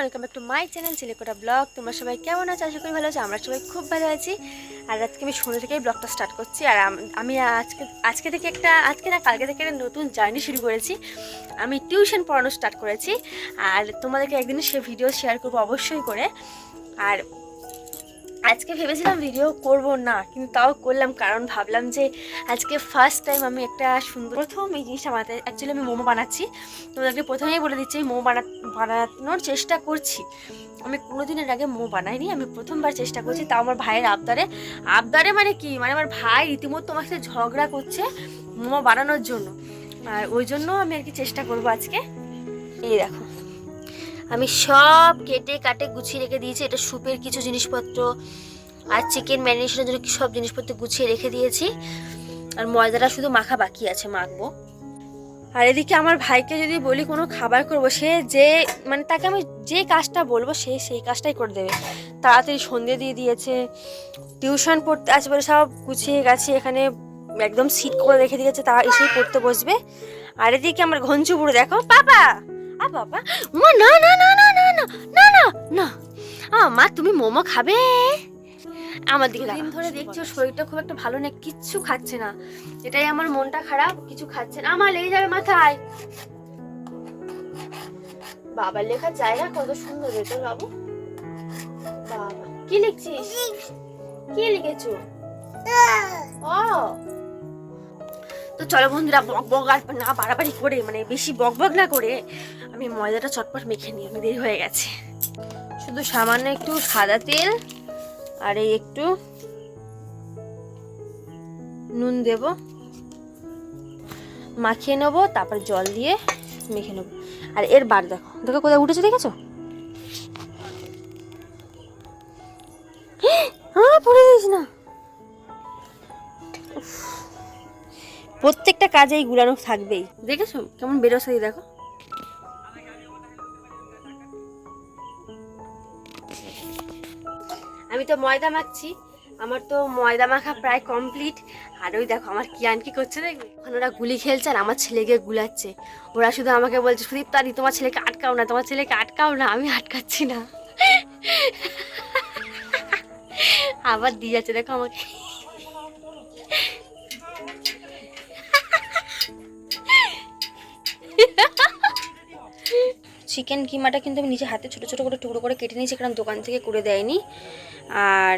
Welcome back to my channel সিলেকোটা blog. তোমরা সবাই কেমন আছো? আশা করি ভালো আছো। আমরা সবাই খুব ভালো আছি। আর আজকে আমি সন্ধ্যে থেকেই ব্লগটা স্টার্ট করছি। আর আম- আজকে আজকে থেকে একটা আজকে না, কালকে থেকে একটা নতুন জার্নি শুরু করেছি। আমি টিউশন পড়ানো স্টার্ট করেছি। আর তোমাদেরকে একদিন সে ভিডিও শেয়ার করব অবশ্যই করে। আর আজকে ভেবেছিলাম ভিডিও করব না, কিন্তু তাও করলাম কারণ ভাবলাম যে আজকে ফার্স্ট টাইম আমি একটা সুন্দর প্রথম এই জিনিসটা বানাতে অ্যাকচুয়ালি আমি মোমো বানাচ্ছি। তোমাদেরকে প্রথমেই বলে দিচ্ছি, মোমো বানা, বানানোর চেষ্টা করছি। আমি কোনো দিনের আগে মোমো বানাইনি, আমি প্রথমবার চেষ্টা করছি, তাও আমার ভাইয়ের আবদারে। আবদারে মানে কি? মানে আমার ভাই রীতিমতো আমার সাথে ঝগড়া করছে মোমো বানানোর জন্য। আর ওই জন্য আমি আর কি চেষ্টা করব আজকে। এই দেখো। আমি সব কেটে কাটে গুছিয়ে রেখে দিয়েছি। এটা স্যুপের কিছু জিনিসপত্র আর চিকেন ম্যারিনেশনের জন্য সব জিনিসপত্র গুছিয়ে রেখে দিয়েছি। আর ময়দাটা শুধু মাখা বাকি আছে, মাখবো। আর এদিকে আমার ভাইকে যদি বলি কোনো খাবার করব, সে যে মানে তাকে আমি যে কাজটা বলব, সে সেই কাজটাই করে দেবে। তাড়াতাড়ি সন্ধে দিয়ে দিয়েছে, টিউশন পড়তে আছে বলে সব গুছিয়ে গেছে, এখানে একদম সিট করে রেখে দিয়েছে, তারা এসেই পড়তে বসবে। আর এদিকে আমার ঘঞ্চু বুড়ো, দেখো, পাপা! আ বাবা। মা না না না না না না না না না। আ মা তুমি মোমো খাবে? আমার দিকে দিন ধরে দেখছি শরীরটা খুব একটা ভালো না কিচ্ছু খাচ্ছে না। এটাই আমার মনটা খারাপ কিছু খাচ্ছে না। আমার লেগে যাবে মাথায়। বাবার লেখার জায়গা কত সুন্দর রে তোর বাবু। বাবা কি লিখছিস? কি লিখেছো? ও। তো চলো বন্ধুরা, বক বক আর না বাড়াবাড়ি করে মানে বেশি বক বক না করে, আমি ময়দাটা চটপট মেখে নিই, আমি দেরি হয়ে গেছে। শুধু সামান্য একটু সাদা তেল আর এই একটু নুন দেব। মাখিয়ে নেব, তারপর জল দিয়ে মেখে নেব। আর এর বার দেখো দেখো কোথায় উঠেছে, দেখেছ? কাজে এই গুলানো থাকবেই। দেখেছ? কেমন বেরোছে এই দেখো। আমি তো ময়দা মাখছি। আমার তো ময়দা মাখা প্রায় কমপ্লিট আর ওই দেখো, আমার কি করছে দেখবে? ওখানে ওরা গুলি খেলছে আর আমার ছেলেকে গুলাচ্ছে। ওরা শুধু আমাকে বলছে, সুদীপ তারি তোমার ছেলেকে আটকাও না, তোমার ছেলেকে আটকাও না, আমি আটকাচ্ছি না। আবার দিয়ে যাচ্ছে, দেখো আমাকে। চিকেন কিমাটা কিন্তু আমি নিজে হাতে ছোটো ছোটো করে টুকরো করে কেটে নিয়েছি, কারণ দোকান থেকে করে দেয়নি। আর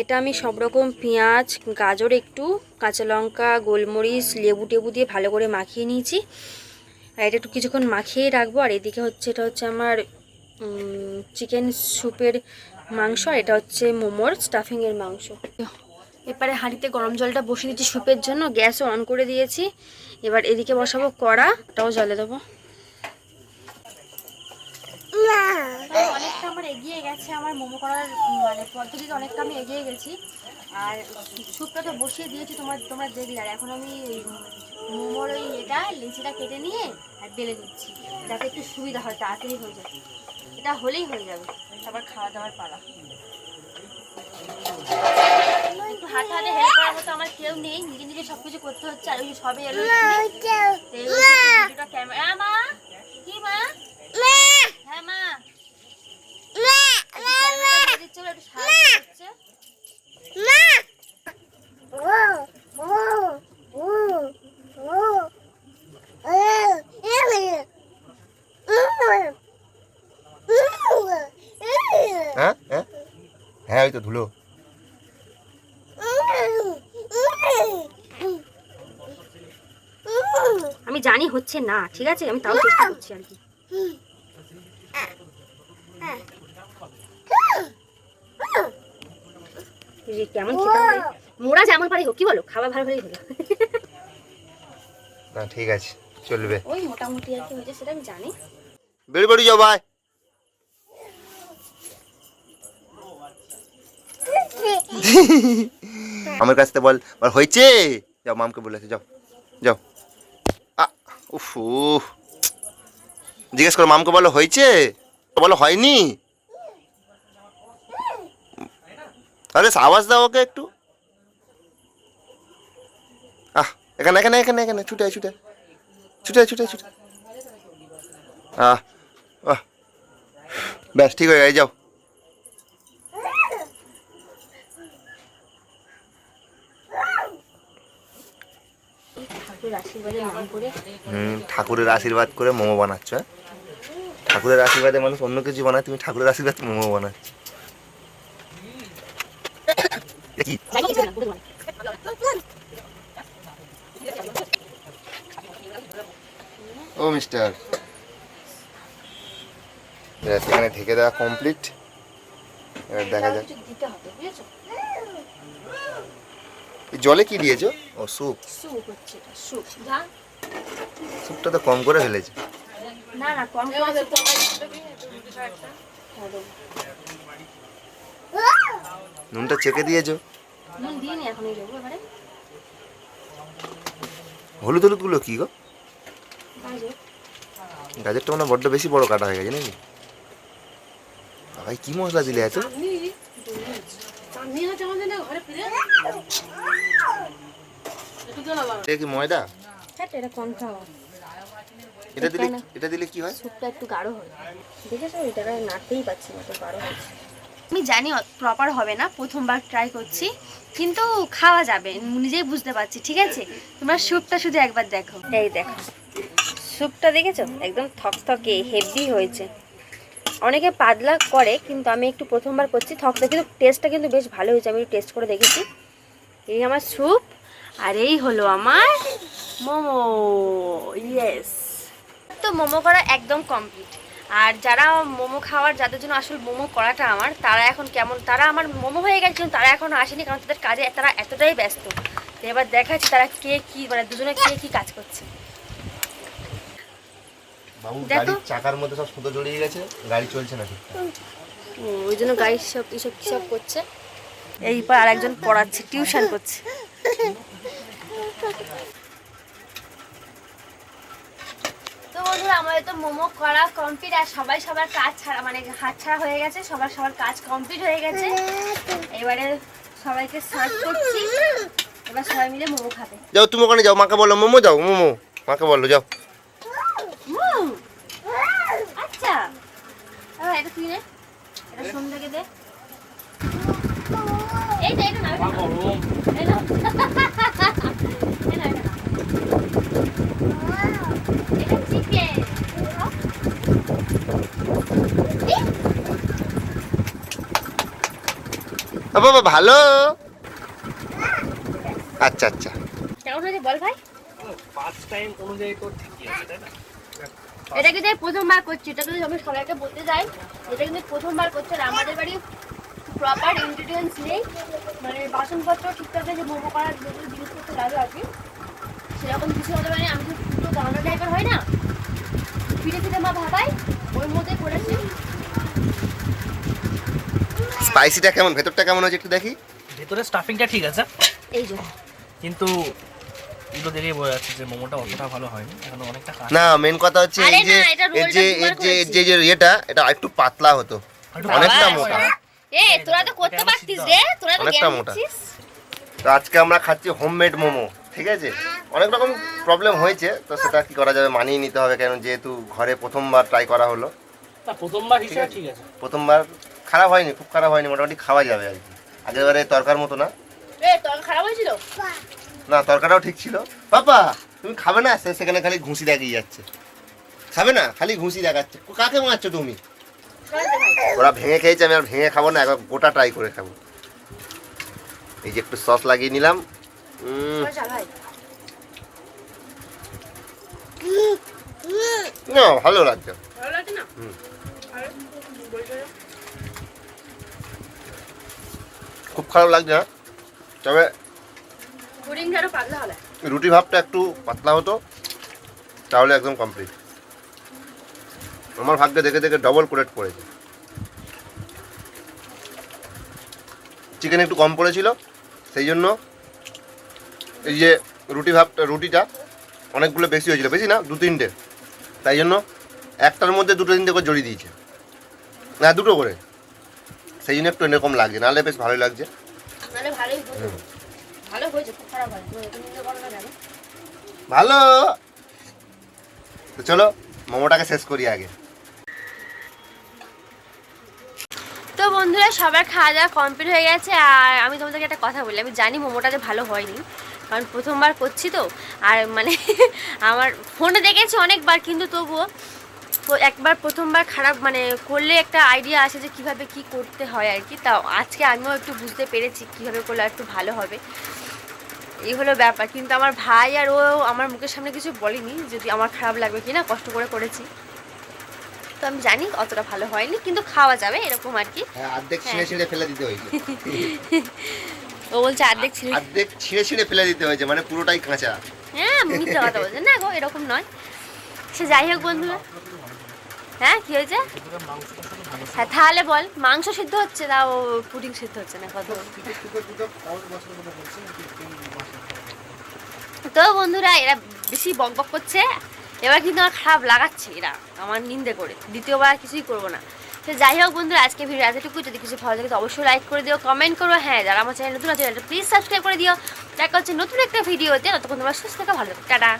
এটা আমি সব রকম পেঁয়াজ, গাজর একটু, কাঁচা লঙ্কা, গোলমরিচ, লেবু টেবু দিয়ে ভালো করে মাখিয়ে নিয়েছি। আর এটা একটু কিছুক্ষণ মাখিয়ে রাখব, আর এদিকে হচ্ছে, এটা হচ্ছে আমার চিকেন স্যুপের মাংস, আর এটা হচ্ছে মোমোর স্টাফিংয়ের মাংস। এবারে হাঁড়িতে গরম জলটা বসিয়ে দিচ্ছি স্যুপের জন্য, গ্যাসও অন করে দিয়েছি। এবার এদিকে বসাবো কড়া, ওটাও জলে দেবো। অনেকটা আমার এগিয়ে গেছে আমার মোমো করার মানে পদ্ধতিতে অনেকটা আমি এগিয়ে গেছি। আর স্যুপটা তো বসিয়ে দিয়েছি তোমার তোমরা দেখলে। আর এখন আমি মোমোর ওই এটা লিচিটা কেটে নিয়ে আর বেলে দিচ্ছি যাতে একটু সুবিধা হয় তাড়াতাড়ি হয়ে যায়। এটা হলেই হয়ে যাবে তারপর খাওয়া দাওয়ার পালা হাতে হাতে হেল্প করার মতো আমার কেউ নেই নিজে নিজে সব কিছু করতে হচ্ছে আর ওই সবে এলো ক্যামেরা মা কি মা হ্যাঁ মা একটু ক্যামেরাটা দিয়ে দিচ্ছে বলে একটু সাহায্য করছে হ্যাঁ হ্যাঁ হ্যাঁ ওই তো ধুলো। আমি জানি হচ্ছে না ঠিক আছে? আমি তাও চেষ্টা করছি আর কি। কেমন মোরা যেমন পারি হোক কি বলো? খাবার ভালো ভালোই হলো। না ঠিক আছে চলবে। ওই মোটামুটি আর কি হয়েছে সেটা আমি জানি। বেড়ে বেড়ে যাও ভাই আমার কাছ থেকে বল বল, হয়েছে? যাও, মামকে বলেছে যাও যাও। উফ। জিজ্ঞেস করো, মামকে বলো, হয়েছে? বলো, হয়নি? আরে, আওয়াজ দাও ওকে একটু। আহ, এখানে এখানে এখানে এখানে, ছুটে ছুটে। ছুটে ছুটে ছুটে। আহ ব্যাস, ঠিক হয়ে যাও। ঠাকুরের আশীর্বাদে নাম করে। হুম ঠাকুরের আশীর্বাদ করে মোমো বানাচ্ছ হ্যাঁ? ঠাকুরের আশীর্বাদে মানুষ অন্য কিছু বানায় তুমি ঠাকুরের আশীর্বাদ মোমো বানাচ্ছ। কি? ও মিস্টার। এখানে ঢেকে দেওয়া কমপ্লিট। এবার দেখা যাক। জলে কি দিয়েছ? ও স্যুপ। স্যুপ হচ্ছে এটা স্যুপ। যা। স্যুপটা তো কম করে ফেলেছে। না না কম করে তো নুনটা চেকে দিয়েছ? নুন দিয়ে নি এখন এই দেবো এবারে। হলুদ হলুদগুলো কি গো? গাজর। গাজরটা মানে বড্ড বেশি বড় কাটা হয়ে গেছে নাকি? ভাই কি মশলা দিলে এত? চাঁদনি হচ্ছে আমাদের ঘরে ফিরে। এটা কি ময়দা? হ্যাঁ এটা কম এটা দিলে এটা দিলে কি হয়? স্যুপটা একটু গাঢ় হয়। দেখেছ? এটা নাড়তেই পাচ্ছি না তো গাঢ় হচ্ছে। আমি জানি প্রপার হবে না প্রথমবার ট্রাই করছি কিন্তু খাওয়া যাবে নিজেই বুঝতে পারছি ঠিক আছে? তোমরা স্যুপটা শুধু একবার দেখো। এই দেখো স্যুপটা দেখেছ? একদম থকথকে হেভি হয়েছে। অনেকে পাতলা করে কিন্তু আমি একটু প্রথমবার করছি থকথকে কিন্তু টেস্টটা কিন্তু বেশ ভালো হয়েছে আমি টেস্ট করে দেখেছি। এই আমার স্যুপ আর এই হলো আমার মোমো ইয়েস তো মোমো করা একদম কমপ্লিট আর যারা মোমো খাওয়ার যাদের জন্য আসল মোমো করাটা আমার তারা এখন কেমন তারা আমার মোমো হয়ে গেছে কিন্তু তারা এখন আসেনি কারণ তাদের কাজে তারা এতটাই ব্যস্ত। তো এবার দেখাচ্ছি তারা কে কি মানে দুজনে কে কি কাজ করছে। বাবু দেখো। গাড়ির চাকার মধ্যে সব সুতো জড়িয়ে গেছে গাড়ি চলছে না ও, ওই জন্য গাড়ির সব এইসব কী সব করছে। এইবার আরেকজন পড়াচ্ছে টিউশন করছে। তো বন্ধুরা আমাদের তো মোমো করা কমপ্লিট আর সবাই সবার কাজ ছাড়া মানে হাত ছাড়া হয়ে গেছে সবার সবার কাজ কমপ্লিট হয়ে গেছে। এবারে সবাইকে সার্ভ করছি। এবার সবাই মিলে মোমো খাবে। যাও তুমি ওখানে যাও মাকে বলো মোমো যাও মোমো। মাকে বলো যাও। আচ্ছা। এটা তুই নে। এটা সন্ধ্যাকে দে। এই এটা না এটা নাও। এই নাও। এই নাও, এটা নাও। এটা chicken। খাও। এই, বাবা ভালো? আচ্ছা আচ্ছা। কেমন হয়েছে বল ভাই? ফার্স্ট টাইম অনুযায়ী তো ঠিকই আছে তাই না? এটা কিন্তু প্রথমবার করছি এটা কিন্তু আমি সবাইকে বলতে যাই এটা কিন্তু প্রথমবার করছি আর আমাদের বাড়ি প্রপার ইনগ্রিডিয়েন্টস নেই। মানে বাসনপত্র ঠিকঠাক যে মোমো করার যেগুলো জিনিসপত্র লাগে আর কি সেরকম কিছু হতে পারে আমি তো দুটো দানা টাইপের হয় না? ফিরে ফিরে মা ভাবাই ওর মধ্যে করেছি। স্পাইসিটা কেমন? ভেতরটা কেমন হয়েছে একটু দেখি। ভেতরে স্টাফিংটা ঠিক আছে। এই যে। কিন্তু এগুলো দেখেই বোঝা যাচ্ছে যে মোমোটা অতটা ভালো হয়নি। এখন অনেকটা কাঁচা। না মেন কথা হচ্ছে এই যে এটা এর যে এর যে এর যে যে ইয়েটা এটা একটু পাতলা হতো। অনেকটা মোটা। এ তোরা তো করতে পারতিস রে? তোরা তো অনেকটা মোটা। তো আজকে আমরা খাচ্ছি হোমমেড মোমো ঠিক আছে? অনেক রকম প্রবলেম হয়েছে তো সেটা কি করা যাবে মানিয়ে নিতে হবে কেন? যেহেতু ঘরে প্রথমবার ট্রাই করা হলো। তা প্রথমবার হিসেবে ঠিক আছে। প্রথমবার খারাপ হয়নি খুব খারাপ হয়নি মোটামুটি খাওয়া যাবে আর কি। আগেরবারে তরকার মতো না? না তরকারটাও ঠিক ছিল। পাপা তুমি খাবে না? সেখানে খালি ঘুষি দেখিয়ে যাচ্ছে। খাবে না? খালি ঘুষি দেখাচ্ছে। কাকে মারছো তুমি? ওরা ভেঙে খেয়েছে আমি আর ভেঙে খাব না একবার গোটা ট্রাই করে খাব। এই যে একটু সস লাগিয়ে নিলাম। না ভালো লাগছে। ভালো লাগছে না? হুম। আর বলছো না? খুব খারাপ লাগছে না তবে পাতলা হলে। রুটি ভাবটা একটু পাতলা হতো তাহলে একদম কমপ্লিট আমার ভাগ্যে দেখে দেখে ডবল কোরেট পড়েছে। চিকেন একটু কম পড়েছিল সেই জন্য এই যে রুটি ভাবটা রুটিটা অনেকগুলো বেশি হয়েছিল বেশি না দু তিনটে। তাই জন্য একটার মধ্যে দুটো তিনটে করে জড়িয়ে দিয়েছে। না দুটো করে। সেই জন্য একটু এরকম লাগছে নাহলে বেশ ভালোই লাগছে। ভালো তো চলো মোমোটাকে শেষ করি আগে। তো বন্ধুরা সবার খাওয়া দাওয়া কমপ্লিট হয়ে গেছে আর আমি তোমাদেরকে একটা কথা বলি। আমি জানি মোমোটা যে ভালো হয়নি কারণ প্রথমবার করছি তো আর মানে আমার ফোনে দেখেছি অনেকবার কিন্তু তবুও একবার প্রথমবার খারাপ মানে করলে একটা আইডিয়া আসে যে কীভাবে কি করতে হয় আর কি। তা আজকে আমিও একটু বুঝতে পেরেছি কীভাবে করলে একটু ভালো হবে। এই হলো ব্যাপার। কিন্তু আমার ভাই আর ও আমার মুখের সামনে কিছু বলেনি যদি আমার খারাপ লাগবে কি না কষ্ট করে করেছি। তো আমি জানি অতটা ভালো হয়নি কিন্তু খাওয়া যাবে এরকম আর কি। হ্যাঁ অর্ধেক হ্যাঁ। ছিঁড়ে ছিঁড়ে ফেলে দিতে হয়েছে। ও বলছে অর্ধেক ছিল অর্ধেক ছিঁড়ে ছিঁড়ে ফেলে দিতে হয়েছে মানে পুরোটাই কাঁচা। হ্যাঁ মিথ্যে কথা বলছে। না গো এরকম নয়। সে যাই হোক বন্ধুরা। হ্যাঁ কি হয়েছে? হ্যাঁ তাহলে বল, মাংস সিদ্ধ হচ্ছে তাও পুডিং সিদ্ধ হচ্ছে না? কত? তো বন্ধুরা, এরা বেশি বক বক করছে। এবার কিন্তু আমার খারাপ লাগাচ্ছে এরা, আমার নিন্দে করে। দ্বিতীয়বার কিছুই করব না। তো যাই হোক বন্ধুরা আজকে ভিডিও এতটুকু। যদি কিছু ভালো লাগে তো অবশ্যই লাইক করে দিও কমেন্ট করো। হ্যাঁ যারা আমার চ্যানেল নতুন আছে প্লিজ সাবস্ক্রাইব করে দিও। দেখা হচ্ছে নতুন একটা ভিডিওতে ততক্ষণ তোমরা সুস্থ থাকো, ভালো টাটা।